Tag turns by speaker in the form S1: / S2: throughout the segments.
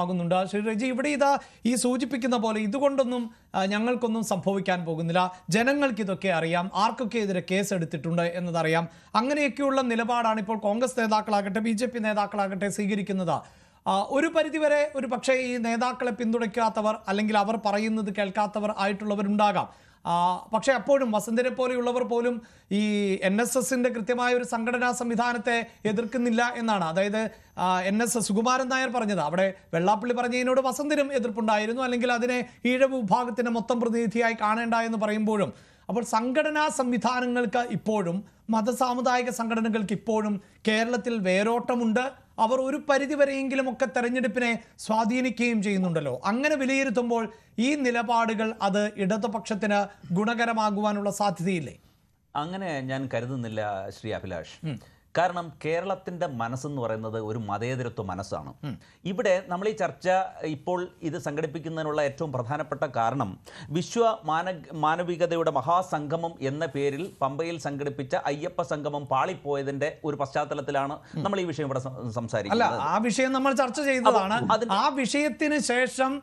S1: ാകുന്നുണ്ട് ശ്രീ റെജി ഇവിടെ ഇതാ ഈ സൂചിപ്പിക്കുന്ന പോലെ ഇതുകൊണ്ടൊന്നും ഞങ്ങൾക്കൊന്നും സംഭവിക്കാൻ പോകുന്നില്ല ജനങ്ങൾക്ക് ഇതൊക്കെ അറിയാം ആർക്കൊക്കെ എതിരെ കേസ് എടുത്തിട്ടുണ്ട് എന്നതറിയാം അങ്ങനെയൊക്കെയുള്ള നിലപാടാണ് ഇപ്പോൾ കോൺഗ്രസ് നേതാക്കളാകട്ടെ ബി ജെ പി നേതാക്കളാകട്ടെ സ്വീകരിക്കുന്നത് ഒരു പരിധിവരെ ഒരു പക്ഷേ ഈ നേതാക്കളെ പിന്തുണയ്ക്കാത്തവർ അല്ലെങ്കിൽ അവർ പറയുന്നത് കേൾക്കാത്തവർ ആയിട്ടുള്ളവരുണ്ടാകാം പക്ഷെ അപ്പോഴും വസന്തനെ പോലെയുള്ളവർ പോലും ഈ എൻ എസ് എസിന്റെ കൃത്യമായ ഒരു സംഘടനാ സംവിധാനത്തെ എതിർക്കുന്നില്ല എന്നാണ് അതായത് N S S Sukumaran Nair പറഞ്ഞത് അവിടെ വെള്ളാപ്പള്ളി പറഞ്ഞതിനോട് വസന്തനും എതിർപ്പുണ്ടായിരുന്നു അല്ലെങ്കിൽ അതിനെ ഈഴവ വിഭാഗത്തിന്റെ മൊത്തം പ്രതിനിധിയായി കാണേണ്ട എന്ന് പറയുമ്പോഴും അപ്പോൾ സംഘടനാ സംവിധാനങ്ങൾക്ക് ഇപ്പോഴും മതസാമുദായിക സംഘടനകൾക്ക് ഇപ്പോഴും കേരളത്തിൽ വേരോട്ടമുണ്ട് അവർ ഒരു പരിധിവരെയെങ്കിലുമൊക്കെ തെരഞ്ഞെടുപ്പിനെ സ്വാധീനിക്കുകയും ചെയ്യുന്നുണ്ടല്ലോ അങ്ങനെ വിലയിരുത്തുമ്പോൾ ഈ നിലപാടുകൾ അത് ഇടതുപക്ഷത്തിന് ഗുണകരമാകുവാനുള്ള സാധ്യതയില്ലേ
S2: അങ്ങനെ ഞാൻ കരുതുന്നില്ല ശ്രീ അഭിലാഷ് കാരണം കേരളത്തിൻ്റെ മനസ്സെന്ന് പറയുന്നത് ഒരു മതേതരത്വ മനസ്സാണ് ഇവിടെ നമ്മൾ ഈ ചർച്ച ഇപ്പോൾ ഇത് സംഘടിപ്പിക്കുന്നതിനുള്ള ഏറ്റവും പ്രധാനപ്പെട്ട കാരണം വിശ്വ മാന മാനവികതയുടെ മഹാസംഗമം എന്ന പേരിൽ പമ്പയിൽ സംഘടിപ്പിച്ച അയ്യപ്പ സംഗമം പാളിപ്പോയതിന്റെ ഒരു പശ്ചാത്തലത്തിലാണ് നമ്മൾ ഈ വിഷയം ഇവിടെ സംസാരിക്കുന്നത്
S1: ആ വിഷയം നമ്മൾ ചർച്ച ചെയ്തതാണ് ആ വിഷയത്തിന് ശേഷം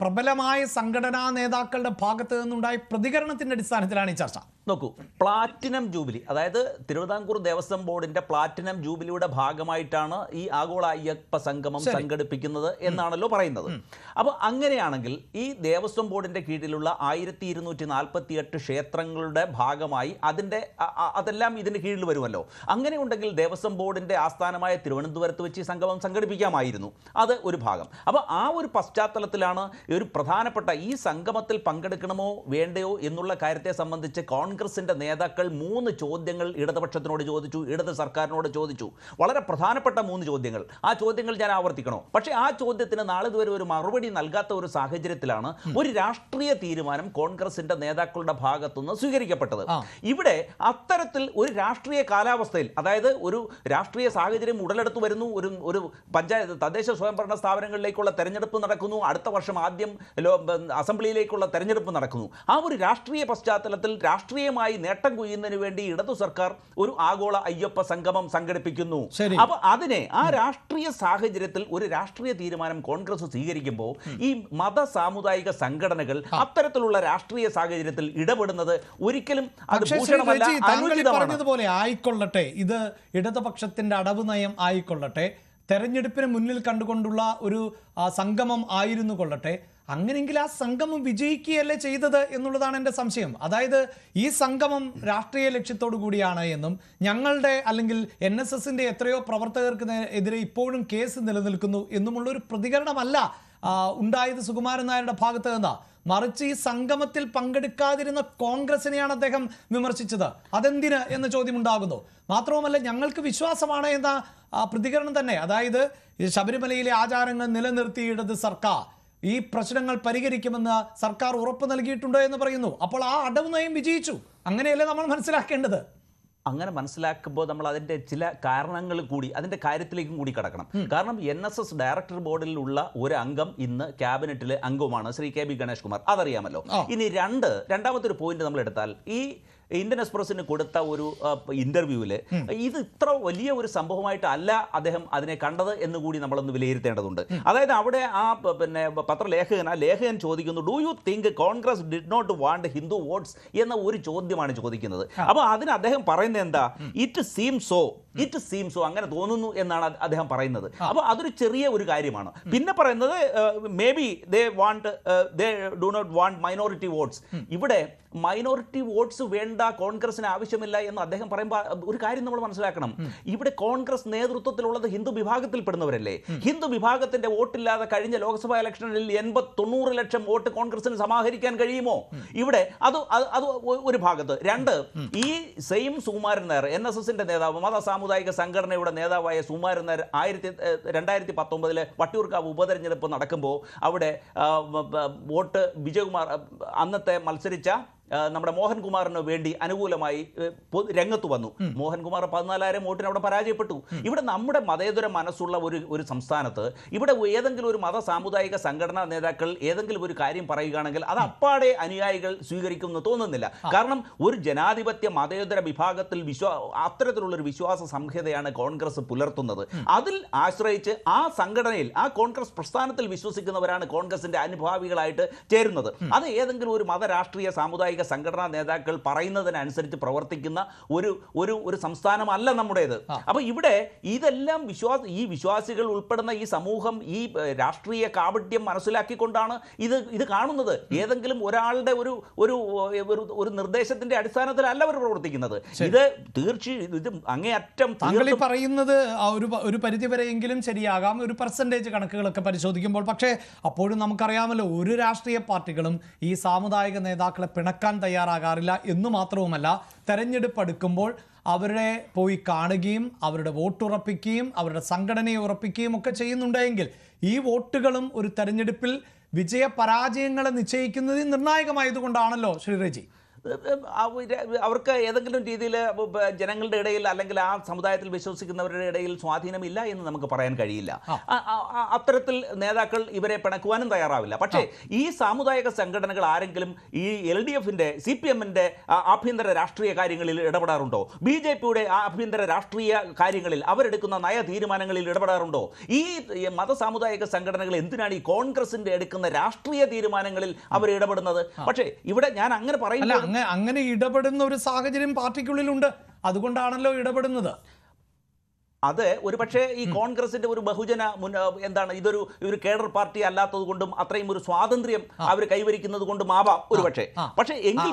S1: പ്രബലമായ സംഘടനാ നേതാക്കളുടെ ഭാഗത്ത് നിന്നുണ്ടായ പ്രതികരണത്തിന്റെ അടിസ്ഥാനത്തിലാണ് ഈ ചർച്ച
S2: നോക്കൂ പ്ലാറ്റിനം ജൂബിലി അതായത് തിരുവിതാംകൂർ ദേവസ്വം ബോർഡിന്റെ പ്ലാറ്റിനം ജൂബിലിയുടെ ഭാഗമായിട്ടാണ് ഈ ആഗോള അയ്യപ്പ സംഗമം സംഘടിപ്പിക്കുന്നത് എന്നാണല്ലോ പറയുന്നത് അപ്പോൾ അങ്ങനെയാണെങ്കിൽ ഈ ദേവസ്വം ബോർഡിന്റെ കീഴിലുള്ള ആയിരത്തി ഇരുന്നൂറ്റി നാൽപ്പത്തി എട്ട് ക്ഷേത്രങ്ങളുടെ ഭാഗമായി അതിൻ്റെ അതെല്ലാം ഇതിന് കീഴിൽ വരുമല്ലോ അങ്ങനെ ഉണ്ടെങ്കിൽ ദേവസ്വം ബോർഡിന്റെ ആസ്ഥാനമായ തിരുവനന്തപുരത്ത് വെച്ച് ഈ സംഗമം സംഘടിപ്പിക്കാമായിരുന്നു അത് ഒരു ഭാഗം അപ്പോൾ ആ ഒരു പശ്ചാത്തലത്തിലാണ് ഒരു പ്രധാനപ്പെട്ട ഈ സംഗമത്തിൽ പങ്കെടുക്കണമോ വേണ്ടയോ എന്നുള്ള കാര്യത്തെ സംബന്ധിച്ച് കോൺ കോൺഗ്രസിൻ്റെ നേതാക്കൾ മൂന്ന് ചോദ്യങ്ങൾ ഇടതുപക്ഷത്തിനോട് ചോദിച്ചു ഇടത് സർക്കാരിനോട് ചോദിച്ചു വളരെ പ്രധാനപ്പെട്ട മൂന്ന് ചോദ്യങ്ങൾ ആ ചോദ്യങ്ങൾ ഞാൻ ആവർത്തിക്കണോ പക്ഷേ ആ ചോദ്യത്തിന് നാളെ ഇതുവരെ ഒരു മറുപടി നൽകാത്ത ഒരു സാഹചര്യത്തിലാണ് ഒരു രാഷ്ട്രീയ തീരുമാനം കോൺഗ്രസിൻ്റെ നേതാക്കളുടെ ഭാഗത്തുനിന്ന് സ്വീകരിക്കപ്പെട്ടത് ഇവിടെ അത്തരത്തിൽ ഒരു രാഷ്ട്രീയ കാലാവസ്ഥയിൽ അതായത് ഒരു രാഷ്ട്രീയ സാഹചര്യം ഉടലെടുത്തു വരുന്നു ഒരു ഒരു പഞ്ചായത്ത് തദ്ദേശ സ്വയംഭരണ സ്ഥാപനങ്ങളിലേക്കുള്ള തെരഞ്ഞെടുപ്പ് നടക്കുന്നു അടുത്ത വർഷം ആദ്യം അസംബ്ലിയിലേക്കുള്ള തെരഞ്ഞെടുപ്പ് നടക്കുന്നു ആ ഒരു രാഷ്ട്രീയ പശ്ചാത്തലത്തിൽ രാഷ്ട്രീയ രാഷ്ട്രീയമായി നേട്ടം കൊയ്യുന്നതിന് വേണ്ടി ഇടതു സർക്കാർ ഒരു ആഗോള അയ്യപ്പ സംഗമം സംഘടിപ്പിക്കുന്നു അപ്പൊ അതിനെ ആ രാഷ്ട്രീയ സാഹചര്യത്തിൽ ഒരു രാഷ്ട്രീയ തീരുമാനം കോൺഗ്രസ് സ്വീകരിക്കുമ്പോൾ ഈ മത സാമുദായിക സംഘടനകൾ അത്തരത്തിലുള്ള രാഷ്ട്രീയ സാഹചര്യത്തിൽ ഇടപെടുന്നത് ഒരിക്കലും
S1: അത് പറഞ്ഞതുപോലെ ആയിക്കൊള്ളട്ടെ ഇത് ഇടതുപക്ഷത്തിന്റെ അടവ് നയം ആയിക്കൊള്ളട്ടെ തെരഞ്ഞെടുപ്പിന് മുന്നിൽ കണ്ടുകൊണ്ടുള്ള ഒരു സംഗമം ആയിരുന്നു കൊള്ളട്ടെ അങ്ങനെയെങ്കിൽ ആ സംഗമം വിജയിക്കുകയല്ലേ ചെയ്തത് എന്നുള്ളതാണ് എൻ്റെ സംശയം അതായത് ഈ സംഗമം രാഷ്ട്രീയ ലക്ഷ്യത്തോടു കൂടിയാണ് എന്നും ഞങ്ങളുടെ അല്ലെങ്കിൽ എൻ എസ് എസിൻ്റെ എത്രയോ പ്രവർത്തകർക്ക് എതിരെ ഇപ്പോഴും കേസ് നിലനിൽക്കുന്നു എന്നുമുള്ള ഒരു പ്രതികരണമല്ല ഉണ്ടായത് സുകുമാരൻ നായരുടെ ഭാഗത്ത് നിന്നാണ് മറിച്ച് ഈ സംഗമത്തിൽ പങ്കെടുക്കാതിരുന്ന കോൺഗ്രസിനെയാണ് അദ്ദേഹം വിമർശിച്ചത് അതെന്തിന് എന്ന ചോദ്യം ഉണ്ടാകുന്നു മാത്രവുമല്ല ഞങ്ങൾക്ക് വിശ്വാസമാണ് എന്ന പ്രതികരണം തന്നെ അതായത് ശബരിമലയിലെ ആചാരങ്ങൾ നിലനിർത്തിയിടത് സർക്കാർ ഈ പ്രശ്നങ്ങൾ പരിഹരിക്കുമെന്ന് സർക്കാർ ഉറപ്പ് നൽകിയിട്ടുണ്ട് എന്ന് പറയുന്നു അപ്പോൾ ആ അടവ് നയം വിജയിച്ചു അങ്ങനെയല്ലേ നമ്മൾ മനസ്സിലാക്കേണ്ടത്
S2: അങ്ങനെ മനസ്സിലാക്കുമ്പോൾ നമ്മൾ അതിൻ്റെ ചില കാരണങ്ങൾ കൂടി അതിൻ്റെ കാര്യത്തിലേക്കും കൂടി കടക്കണം കാരണം എൻ എസ് എസ് ഡയറക്ടർ ബോർഡിലുള്ള ഒരു അംഗം ഇന്ന് ക്യാബിനറ്റിലെ അംഗവുമാണ് ശ്രീ കെ ബി ഗണേഷ് കുമാർ അതറിയാമല്ലോ ഇനി രണ്ട് രണ്ടാമത്തെ ഒരു പോയിന്റ് നമ്മൾ എടുത്താൽ ഈ ഇന്ത്യൻ എക്സ്പ്രസിന് കൊടുത്ത ഒരു ഇന്റർവ്യൂവിൽ ഇത് ഇത്ര വലിയ ഒരു സംഭവമായിട്ടല്ല അദ്ദേഹം അതിനെ കണ്ടത് എന്ന് കൂടി നമ്മളൊന്ന് വിലയിരുത്തേണ്ടതുണ്ട് അതായത് അവിടെ ആ പിന്നെ പത്രലേഖകൻ ആ ലേഖകൻ ചോദിക്കുന്നു do you think Congress did not want Hindu votes എന്ന ഒരു ചോദ്യമാണ് ചോദിക്കുന്നത് അപ്പോൾ അതിന് അദ്ദേഹം പറയുന്നത് എന്താ it seem so it seem so അങ്ങനെ തോന്നുന്നു എന്നാണ് അദ്ദേഹം പറയുന്നത് അപ്പോൾ അതൊരു ചെറിയ ഒരു കാര്യമാണ് പിന്നെ പറയുന്നത് maybe they want they do not want minority votes ഇവിടെ മൈനോറിറ്റി വോട്ട്സ് വേണ്ട കോൺഗ്രസിന് ആവശ്യമില്ല എന്ന് അദ്ദേഹം പറയുമ്പോൾ ഒരു കാര്യം നമ്മൾ മനസ്സിലാക്കണം ഇവിടെ കോൺഗ്രസ് നേതൃത്വത്തിലുള്ളത് ഹിന്ദു വിഭാഗത്തിൽപ്പെടുന്നവരല്ലേ ഹിന്ദു വിഭാഗത്തിന്റെ വോട്ടില്ലാതെ കഴിഞ്ഞ ലോക്സഭാ ഇലക്ഷനിൽ എൺപത്തി തൊണ്ണൂറ് ലക്ഷം വോട്ട് കോൺഗ്രസിന് സമാഹരിക്കാൻ കഴിയുമോ ഇവിടെ അത് അത് ഒരു ഭാഗത്ത് രണ്ട് ഈ സെയിം സുകുമാരൻ നേർ എൻ എസ് എസിന്റെ നേതാവ് മത സാമുദായിക സംഘടനയുടെ നേതാവായ സുമാരൻ നായർ ആയിരത്തി രണ്ടായിരത്തി പത്തൊമ്പതിലെ വട്ടിയൂർക്കാവ് ഉപതെരഞ്ഞെടുപ്പ് നടക്കുമ്പോൾ അവിടെ വോട്ട് വിജയകുമാർ അന്നത്തെ മത്സരിച്ച നമ്മുടെ മോഹൻകുമാറിന് വേണ്ടി അനുകൂലമായി രംഗത്ത് വന്നു മോഹൻകുമാർ പതിനാലായിരം വോട്ടിന് അവിടെ പരാജയപ്പെട്ടു ഇവിടെ നമ്മുടെ മതേതര മനസ്സുള്ള ഒരു ഒരു സംസ്ഥാനത്ത് ഇവിടെ ഏതെങ്കിലും ഒരു മത സാമുദായിക സംഘടനാ നേതാക്കൾ ഏതെങ്കിലും ഒരു കാര്യം പറയുകയാണെങ്കിൽ അത് അപ്പാടെ അനുയായികൾ സ്വീകരിക്കുമെന്ന് തോന്നുന്നില്ല കാരണം ഒരു ജനാധിപത്യ മതേതര വിഭാഗത്തിൽ വിശ്വാ അത്തരത്തിലുള്ളൊരു വിശ്വാസ സംഹിതയാണ് കോൺഗ്രസ് പുലർത്തുന്നത് അതിൽ ആശ്രയിച്ച് ആ സംഘടനയിൽ ആ കോൺഗ്രസ് പ്രസ്ഥാനത്തിൽ വിശ്വസിക്കുന്നവരാണ് കോൺഗ്രസിന്റെ അനുഭാവികളായിട്ട് ചേരുന്നത് അത് ഏതെങ്കിലും ഒരു മതരാഷ്ട്രീയ സാമുദായിക സാമുദായിക സംഘടനാ നേതാക്കൾ പറയുന്നതിനനുസരിച്ച് പ്രവർത്തിക്കുന്ന ഒരു ഒരു ഒരു സംസ്ഥാനമല്ല നമ്മുടേത് അപ്പോൾ ഇവിടെ ഇതെല്ലാം വിശ്വാസ ഈ വിശ്വാസികൾ ഉൾപ്പെടുന്ന ഈ സമൂഹം ഈ രാഷ്ട്രീയ കാപട്യം മനസ്സിലാക്കിക്കൊണ്ടാണ് ഇത് ഇത് കാണുന്നത് ഏതെങ്കിലും ഒരാളുടെ ഒരു ഒരു ഒരു നിർദ്ദേശത്തിന്റെ അടിസ്ഥാനത്തിലല്ല അവർ പ്രവർത്തിക്കുന്നത്
S1: ഇത് തീർച്ചയായും ഇത് അങ്ങേയറ്റം പറയുന്നത് ഒരു ഒരു പരിധിവരെയെങ്കിലും ശരിയാകാം ഒരു പെർസെൻറ്റേജ് കണക്കുകളൊക്കെ പരിശോധിക്കുമ്പോൾ പക്ഷേ അപ്പോഴും നമുക്കറിയാമല്ലോ ഒരു രാഷ്ട്രീയ പാർട്ടികളും ഈ സാമുദായിക നേതാക്കളെ പിണക്കാൻ കേൾക്കാൻ തയ്യാറാകാറില്ല എന്ന് മാത്രവുമല്ല തെരഞ്ഞെടുപ്പ് എടുക്കുമ്പോൾ അവരെ പോയി കാണുകയും അവരുടെ വോട്ടുറപ്പിക്കുകയും അവരുടെ സംഘടനയെ ഉറപ്പിക്കുകയും ഒക്കെ ചെയ്യുന്നുണ്ടെങ്കിൽ ഈ വോട്ടുകളും ഒരു തെരഞ്ഞെടുപ്പിൽ വിജയ പരാജയങ്ങളെ നിശ്ചയിക്കുന്നതിൽ നിർണായകമായതുകൊണ്ടാണല്ലോ ശ്രീ റെജി
S2: അവർക്ക് ഏതെങ്കിലും രീതിയിൽ ജനങ്ങളുടെ ഇടയിൽ അല്ലെങ്കിൽ ആ സമുദായത്തിൽ വിശ്വസിക്കുന്നവരുടെ ഇടയിൽ സ്വാധീനമില്ല എന്ന് നമുക്ക് പറയാൻ കഴിയില്ല അത്തരത്തിൽ നേതാക്കൾ ഇവരെ പിണക്കുവാനും തയ്യാറാവില്ല പക്ഷേ ഈ സാമുദായിക സംഘടനകൾ ആരെങ്കിലും ഈ എൽ ഡി എഫിന്റെ സി പി എമ്മിന്റെ ആഭ്യന്തര രാഷ്ട്രീയ കാര്യങ്ങളിൽ ഇടപെടാറുണ്ടോ ബി ജെ പിയുടെ ആഭ്യന്തര രാഷ്ട്രീയ കാര്യങ്ങളിൽ അവരെടുക്കുന്ന നയ തീരുമാനങ്ങളിൽ ഇടപെടാറുണ്ടോ ഈ മത സാമുദായിക സംഘടനകൾ എന്തിനാണ് ഈ കോൺഗ്രസിന്റെ എടുക്കുന്ന രാഷ്ട്രീയ തീരുമാനങ്ങളിൽ അവർ ഇടപെടുന്നത് പക്ഷേ ഇവിടെ ഞാൻ അങ്ങനെ പറയുമ്പോൾ
S1: അങ്ങനെ അങ്ങനെ ഇടപെടുന്ന ഒരു സാഹചര്യം പാർട്ടിക്കുള്ളിലുണ്ട് അതുകൊണ്ടാണല്ലോ ഇടപെടുന്നത്
S2: അത് ഒരു പക്ഷേ ഈ കോൺഗ്രസിന്റെ ഒരു ബഹുജന മുൻ എന്താണ് ഇതൊരു ഒരു കേഡർ പാർട്ടി അല്ലാത്തത് കൊണ്ടും അത്രയും ഒരു സ്വാതന്ത്ര്യം അവർ കൈവരിക്കുന്നത് കൊണ്ടും ആവാം ഒരു പക്ഷേ പക്ഷേ എങ്കിൽ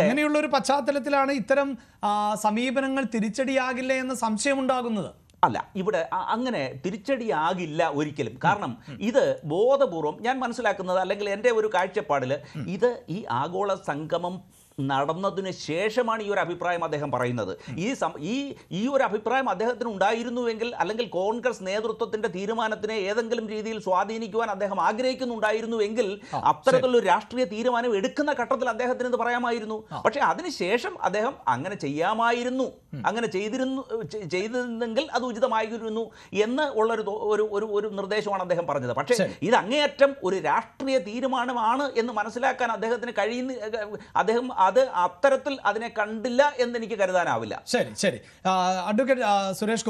S1: അങ്ങനെയുള്ള ഒരു പശ്ചാത്തലത്തിലാണ് ഇത്തരം സമീപനങ്ങൾ തിരിച്ചടിയാകില്ല എന്ന സംശയം ഉണ്ടാകുന്നത്
S2: അല്ല ഇവിടെ അങ്ങനെ തിരിച്ചടിയാകില്ല ഒരിക്കലും കാരണം ഇത് ബോധപൂർവം ഞാൻ മനസ്സിലാക്കുന്നത് അല്ലെങ്കിൽ എൻ്റെ ഒരു കാഴ്ചപ്പാടിൽ ഇത് ഈ ആഗോള സംഗമം നടന്നതിന് ശേഷമാണ് ഈ ഒരു അഭിപ്രായം അദ്ദേഹം പറയുന്നത് ഈ ഈ ഈ ഒരു അഭിപ്രായം അദ്ദേഹത്തിന് ഉണ്ടായിരുന്നുവെങ്കിൽ അല്ലെങ്കിൽ കോൺഗ്രസ് നേതൃത്വത്തിന്റെ തീരുമാനത്തിനെ ഏതെങ്കിലും രീതിയിൽ സ്വാധീനിക്കുവാൻ അദ്ദേഹം ആഗ്രഹിക്കുന്നുണ്ടായിരുന്നുവെങ്കിൽ അത്തരത്തിലൊരു രാഷ്ട്രീയ തീരുമാനം എടുക്കുന്ന ഘട്ടത്തിൽ അദ്ദേഹത്തിന് ഇത് പറയാമായിരുന്നു പക്ഷേ അതിനുശേഷം അദ്ദേഹം അങ്ങനെ ചെയ്യാമായിരുന്നു അങ്ങനെ ചെയ്തിരുന്നു ചെയ്തിരുന്നെങ്കിൽ അത് ഉചിതമായിരുന്നു എന്ന് ഉള്ളൊരു ഒരു ഒരു ഒരു നിർദ്ദേശമാണ് അദ്ദേഹം പറഞ്ഞത് പക്ഷേ ഇത് അങ്ങേയറ്റം ഒരു രാഷ്ട്രീയ തീരുമാനമാണ് എന്ന് മനസ്സിലാക്കാൻ അദ്ദേഹത്തിന് കഴിയുന്ന അദ്ദേഹം അത് അത്തരത്തിൽ അതിനെ കണ്ടില്ല എന്ന് എനിക്ക് കരുതാനാവില്ല ശരി ശരി അഡ്വക്കേറ്റ് സുരേഷ്